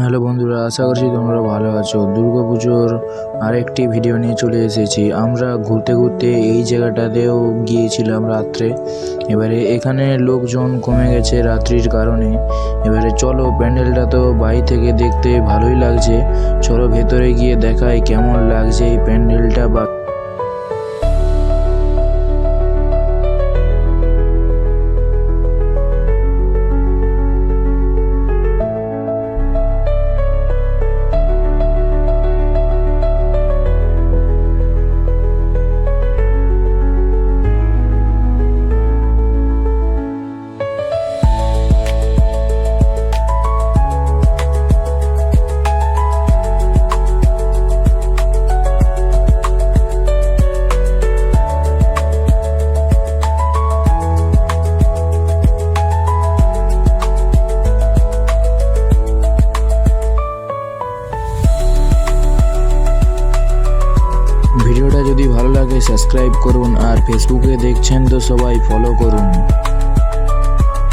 Hello বন্ধুরা, আশা করছি তোমরা ভালো আছো। দুর্গাপুজোর আরেকটি ভিডিও নিয়ে চলে এসেছি। আমরা ঘুরতে ঘুরতে এই জায়গাটাতেও গিয়েছিলাম রাত্রে। এবারে এখানে লোকজন কমে গেছে রাত্রির কারণে। এবারে চলো, প্যান্ডেলটা তো বাইরে থেকে দেখতে ভালোই লাগছে। চলো ভেতরে গিয়ে দেখাই কেমন লাগছে এই প্যান্ডেলটা বা ভিডিওটা যদি ভালো লাগে সাবস্ক্রাইব করুন আর ফেসবুকে দেখছেন তো সবাই ফলো করুন।